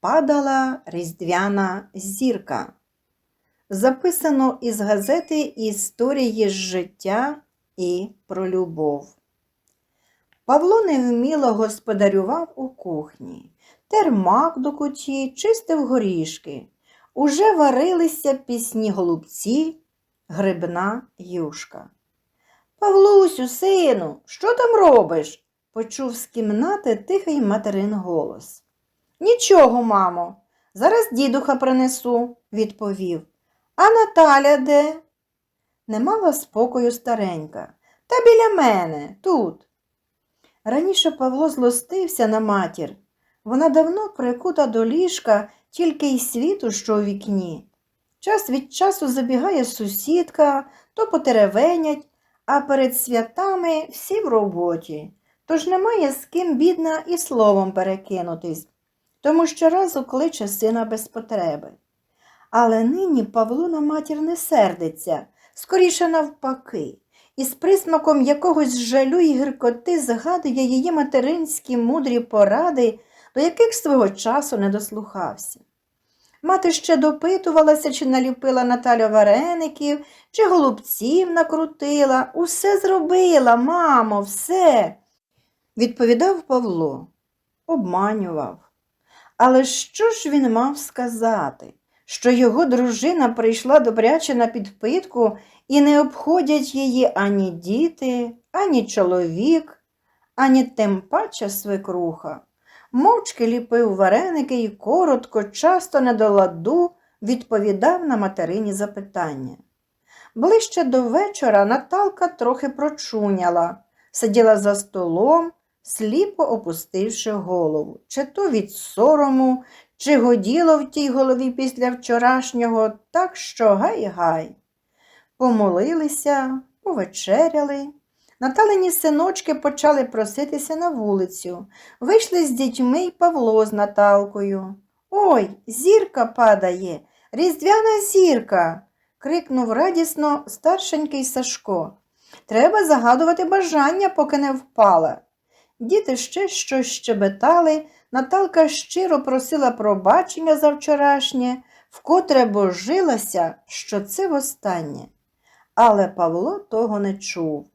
Падала різдвяна зірка. Записано із газети Історії з життя і про любов. Павло невміло господарював у кухні, термак до куті, чистив горішки. Уже варилися пісні голубці, грибна юшка. Павлусю, сину, що там робиш? почув з кімнати тихий материн голос. Нічого, мамо, зараз дідуха принесу, відповів. А Наталя де? Не мала спокою старенька. Та біля мене, тут. Раніше Павло злостився на матір. Вона давно прикута до ліжка тільки й світу, що у вікні. Час від часу забігає сусідка, то потеревенять, а перед святами всі в роботі. Тож немає з ким бідна і словом перекинутись тому щоразу кличе сина без потреби. Але нині Павло на матір не сердиться, скоріше навпаки, і з присмаком якогось жалю і гіркоти згадує її материнські мудрі поради, до яких свого часу не дослухався. Мати ще допитувалася, чи наліпила Наталя вареників, чи голубців накрутила. Усе зробила, мамо, все. Відповідав Павло, обманював. Але що ж він мав сказати? Що його дружина прийшла добряче на підпитку і не обходять її ані діти, ані чоловік, ані тим паче свекруха. Мовчки ліпив вареники і коротко, часто не до ладу, відповідав на материні запитання. Ближче до вечора Наталка трохи прочуняла, сиділа за столом, сліпо опустивши голову, чи то від сорому, чи годіло в тій голові після вчорашнього, так що гай-гай. Помолилися, повечеряли. Наталені синочки почали проситися на вулицю. Вийшли з дітьми й Павло з Наталкою. Ой, зірка падає, різдвяна зірка. крикнув радісно старшенький Сашко. Треба загадувати бажання, поки не впала. Діти ще щось щебетали, Наталка щиро просила пробачення за вчорашнє, вкотре божилася, що це востаннє. Але Павло того не чув.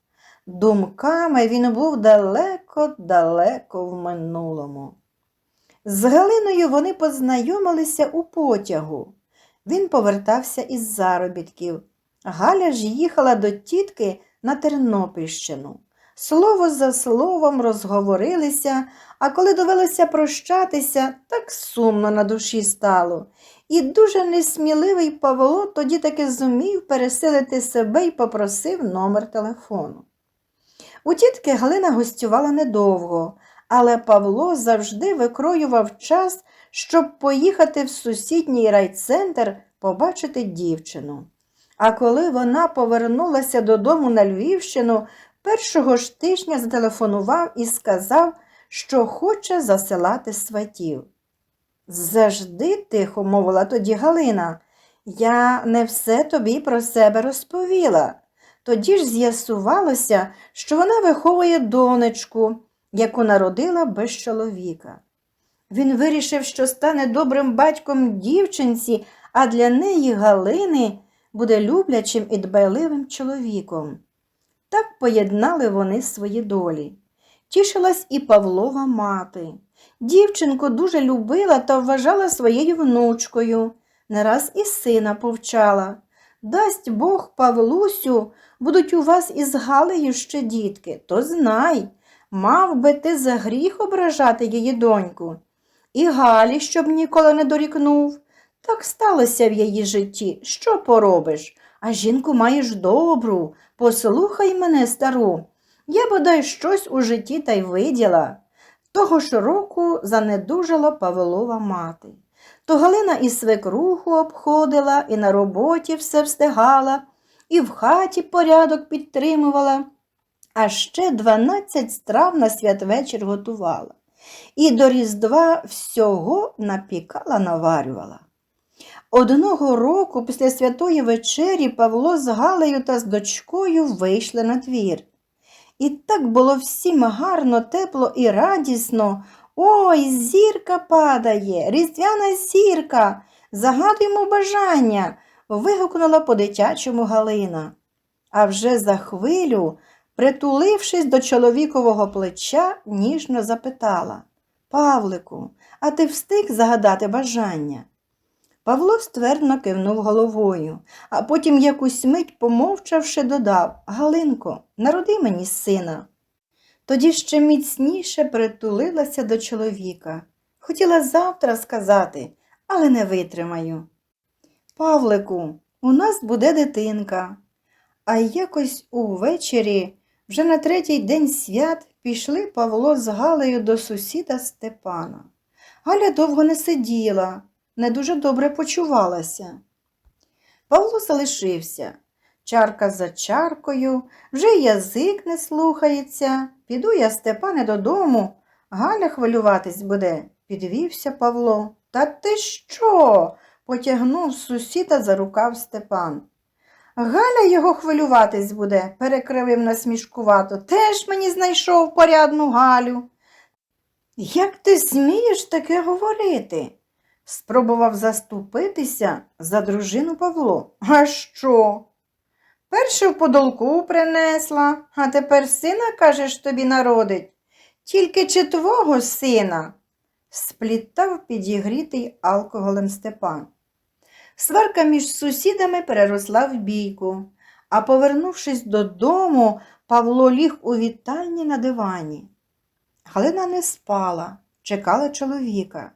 Думками він був далеко-далеко в минулому. З Галиною вони познайомилися у потягу. Він повертався із заробітків. Галя ж їхала до тітки на Тернопільщину. Слово за словом розговорилися, а коли довелося прощатися, так сумно на душі стало. І дуже несміливий Павло тоді таки зумів пересилити себе і попросив номер телефону. У тітки Галина гостювала недовго, але Павло завжди викроював час, щоб поїхати в сусідній райцентр побачити дівчину. А коли вона повернулася додому на Львівщину, першого ж тижня зателефонував і сказав, що хоче засилати сватів. Завжди, тихо мовила тоді Галина, я не все тобі про себе розповіла. Тоді ж з'ясувалося, що вона виховує донечку, яку народила без чоловіка. Він вирішив, що стане добрим батьком дівчинці, а для неї Галини буде люблячим і дбайливим чоловіком. Так поєднали вони свої долі. Тішилась і Павлова мати. Дівчинку дуже любила та вважала своєю внучкою, не раз і сина повчала. Дасть Бог Павлусю, будуть у вас із Галею ще дітки, то знай, мав би ти за гріх ображати її доньку. І Галі, щоб ніколи не дорікнув. Так сталося в її житті. Що поробиш? А жінку маєш добру. Послухай мене, стару. Я бодай щось у житті та й виділа. Того ж року занедужала Павлова мати. то Галина і свекруху обходила, і на роботі все встигала, і в хаті порядок підтримувала, а ще 12 страв на святвечір готувала. І до Різдва всього напікала, наварювала. Одного року після святої вечері Павло з Галею та з дочкою вийшли на двір. І так було всім гарно, тепло і радісно. Ой, зірка падає, різдвяна зірка, загадуємо бажання, вигукнула по-дитячому Галина. А вже за хвилю, притулившись до чоловікового плеча, ніжно запитала Павлику, а ти встиг загадати бажання? Павло ствердно кивнув головою, а потім якусь мить, помовчавши, додав Галинко, народи мені сина. Тоді ще міцніше притулилася до чоловіка. Хотіла завтра сказати, але не витримаю. Павлику, у нас буде дитинка. А якось увечері, вже на третій день свят, пішли Павло з Галею до сусіда Степана. Галя довго не сиділа, не дуже добре почувалася. Павло залишився. Чарка за чаркою, вже язик не слухається. Піду я, Степане, додому. Галя хвилюватись буде, підвівся Павло. Та ти що? потягнув сусіда за рукав Степан. Галя його хвилюватись буде, перекривив насмішкувато. Теж мені знайшов порядну Галю. Як ти смієш таке говорити? Спробував заступитися за дружину Павло. А що? Перше в подолку принесла, а тепер сина, кажеш, тобі народить. Тільки чи твого сина? сплітав підігрітий алкоголем Степан. Сварка між сусідами переросла в бійку, а повернувшись додому, Павло ліг у вітальні на дивані. Галина не спала, чекала чоловіка.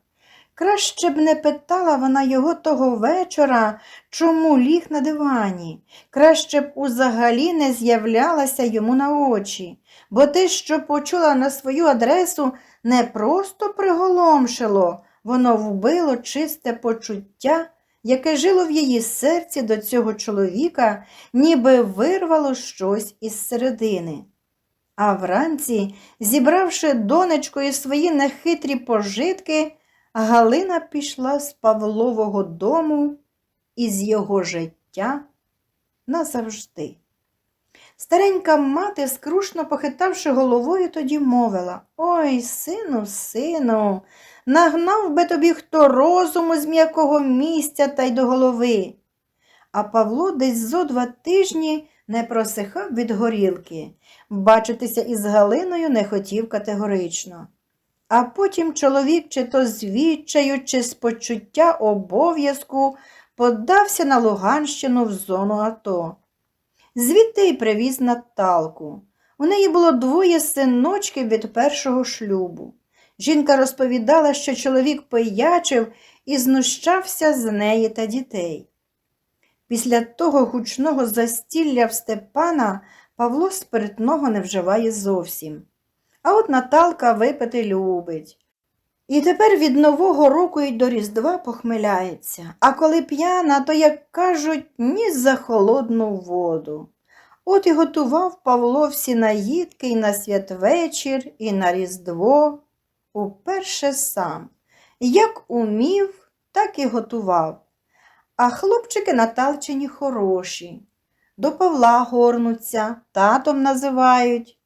Краще б не питала вона його того вечора, чому ліг на дивані. Краще б узагалі не з'являлася йому на очі, бо те, що почула на свою адресу, не просто приголомшило, воно вбило чисте почуття, яке жило в її серці до цього чоловіка, ніби вирвало щось із середини. А вранці, зібравши донечкою свої нехитрі пожитки, Галина пішла з Павлового дому і з його життя назавжди. Старенька мати, скрушно похитавши головою, тоді мовила Ой, сину, сину, нагнав би тобі хто розуму з м'якого місця та й до голови. А Павло десь зо два тижні не просихав від горілки. Бачитися із Галиною не хотів категорично. А потім чоловік, чи то з відчаю, чи з почуття обов'язку, подався на Луганщину в зону АТО. Звідти й привіз Наталку. У неї було двоє синочків від першого шлюбу. Жінка розповідала, що чоловік пиячив і знущався з неї та дітей. Після того гучного застілля в Степана Павло спиртного не вживає зовсім. А от Наталка випити любить. І тепер від Нового року й до Різдва похмиляється, а коли п'яна, то, як кажуть, ні за холодну воду. От і готував Павло всі наїдки і на святвечір, і на Різдво, уперше сам. Як умів, так і готував. А хлопчики Наталчині хороші. До Павла горнуться, татом називають.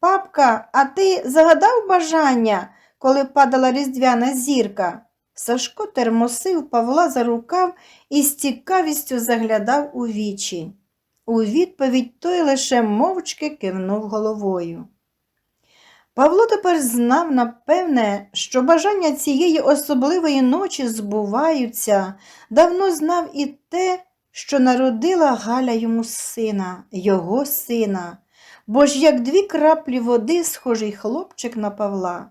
Папка, а ти загадав бажання, коли падала різдвяна зірка? Сашко термосив Павла за рукав і з цікавістю заглядав у вічі. У відповідь той лише мовчки кивнув головою. Павло тепер знав, напевне, що бажання цієї особливої ночі збуваються, давно знав і те, що народила Галя йому сина, його сина, бо ж як дві краплі води схожий хлопчик на Павла.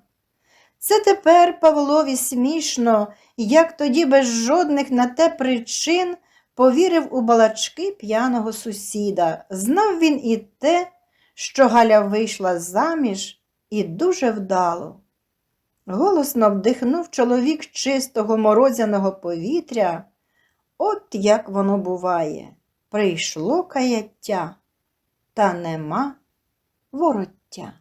Це тепер Павлові смішно, як тоді без жодних на те причин повірив у балачки п'яного сусіда. Знав він і те, що Галя вийшла заміж і дуже вдало. Голосно вдихнув чоловік чистого морозяного повітря. От як воно буває. Прийшло каяття, та нема вороття.